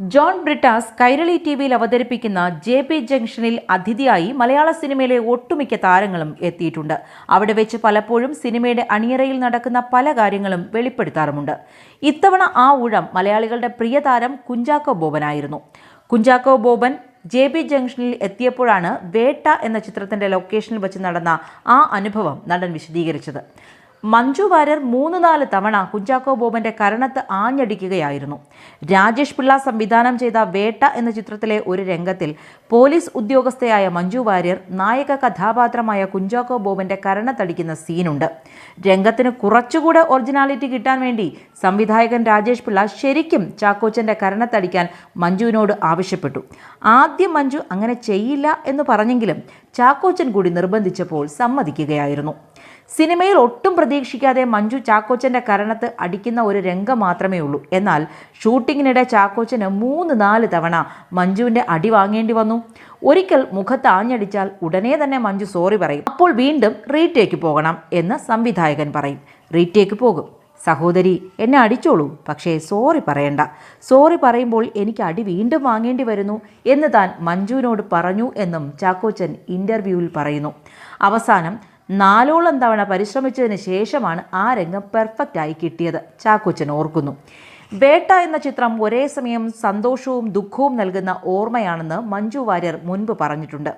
John Brittas Kairali T വിയിൽ അവതരിപ്പിക്കുന്ന J P ജംഗ്ഷനിൽ അതിഥിയായി മലയാള സിനിമയിലെ ഒട്ടുമിക്ക താരങ്ങളും എത്തിയിട്ടുണ്ട്. അവിടെ വെച്ച് പലപ്പോഴും സിനിമയുടെ അണിയറയിൽ നടക്കുന്ന പല കാര്യങ്ങളും വെളിപ്പെടുത്താറുമുണ്ട്. ഇത്തവണ ആ ഊഴം മലയാളികളുടെ പ്രിയ താരം കുഞ്ചാക്കോ ബോബനായിരുന്നു. കുഞ്ചാക്കോ ബോബൻ ജെ ബി ജംഗ്ഷനിൽ എത്തിയപ്പോഴാണ് വേട്ട എന്ന ചിത്രത്തിന്റെ ലൊക്കേഷനിൽ വെച്ച് നടന്ന ആ അനുഭവം നടൻ വിശദീകരിച്ചത്. മഞ്ജു വാര്യർ മൂന്ന് നാല് തവണ കുഞ്ചാക്കോ ബോബന്റെ കരണത്ത് ആഞ്ഞടിക്കുകയായിരുന്നു. രാജേഷ് പിള്ള സംവിധാനം ചെയ്ത വേട്ട എന്ന ചിത്രത്തിലെ ഒരു രംഗത്തിൽ പോലീസ് ഉദ്യോഗസ്ഥയായ മഞ്ജു വാര്യർ നായക കഥാപാത്രമായ കുഞ്ചാക്കോ ബോബന്റെ കരണത്തടിക്കുന്ന സീനുണ്ട്. രംഗത്തിന് കുറച്ചുകൂടെ ഒറിജിനാലിറ്റി കിട്ടാൻ വേണ്ടി സംവിധായകൻ രാജേഷ് പിള്ള ശരിക്കും ചാക്കോച്ചന്റെ കരണത്തടിക്കാൻ മഞ്ജുവിനോട് ആവശ്യപ്പെട്ടു. ആദ്യം മഞ്ജു അങ്ങനെ ചെയ്യില്ല എന്ന് പറഞ്ഞെങ്കിലും ചാക്കോച്ചൻ കൂടി നിർബന്ധിച്ചപ്പോൾ സമ്മതിക്കുകയായിരുന്നു. സിനിമയിൽ ഒട്ടും പ്രതീക്ഷിക്കാതെ മഞ്ജു ചാക്കോച്ചന്റെ കരണത്ത് അടിക്കുന്ന ഒരു രംഗം മാത്രമേ ഉള്ളൂ. എന്നാൽ ഷൂട്ടിങ്ങിനിടെ ചാക്കോച്ചന് മൂന്ന് നാല് തവണ മഞ്ജുവിന്റെ അടി വാങ്ങേണ്ടി വന്നു. ഒരിക്കൽ മുഖത്ത് ആഞ്ഞടിച്ചാൽ ഉടനെ തന്നെ മഞ്ജു സോറി പറയും. അപ്പോൾ വീണ്ടും റീടേക്ക് പോകണം എന്ന് സംവിധായകൻ പറയും. റീടേക്ക് പോകും. സഹോദരി എന്നെ അടിച്ചോളൂ. പക്ഷേ സോറി പറയണ്ട. സോറി പറയുമ്പോൾ എനിക്ക് അടി വീണ്ടും വാങ്ങേണ്ടി വരുന്നു എന്ന് താൻ മഞ്ജുവിനോട് പറഞ്ഞു എന്നും ചാക്കോച്ചൻ ഇന്റർവ്യൂവിൽ പറയുന്നു. അവസാനം നാലോളം തവണ പരിശ്രമിച്ചതിന് ശേഷമാണ് ആ രംഗം പെർഫെക്റ്റ് ആയി കിട്ടിയത്. ചാക്കോച്ചൻ ഓർക്കുന്നു. വേട്ട എന്ന ചിത്രം ഒരേ സമയം സന്തോഷവും ദുഃഖവും നൽകുന്ന ഓർമ്മയാണെന്ന് മഞ്ജു വാര്യർ മുൻപ് പറഞ്ഞിട്ടുണ്ട്.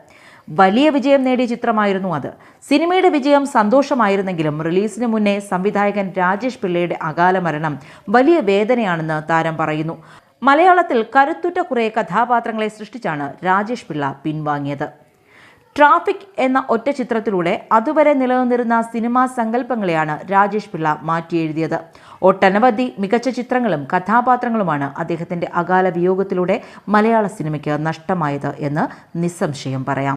വലിയ വിജയം നേടിയ ചിത്രമായിരുന്നു അത്. സിനിമയുടെ വിജയം സന്തോഷമായിരുന്നെങ്കിലും റിലീസിന് മുന്നേ സംവിധായകൻ രാജേഷ് പിള്ളയുടെ അകാല മരണം വലിയ വേദനയാണെന്ന് താരം പറയുന്നു. മലയാളത്തിൽ കരുത്തുറ്റ കുറേ കഥാപാത്രങ്ങളെ സൃഷ്ടിച്ചാണ് രാജേഷ് പിള്ള പിൻവാങ്ങിയത്. ട്രാഫിക് എന്ന ഒറ്റ ചിത്രത്തിലൂടെ അതുവരെ നിലനിന്നിരുന്ന സിനിമാ സങ്കല്പങ്ങളെയാണ് രാജേഷ് പിള്ള മാറ്റിയെഴുതിയത്. ഒട്ടനവധി മികച്ച ചിത്രങ്ങളും കഥാപാത്രങ്ങളുമാണ് അദ്ദേഹത്തിന്റെ അകാല വിയോഗത്തിലൂടെ മലയാള സിനിമയ്ക്ക് നഷ്ടമായത് എന്ന് നിസ്സംശയം പറയാം.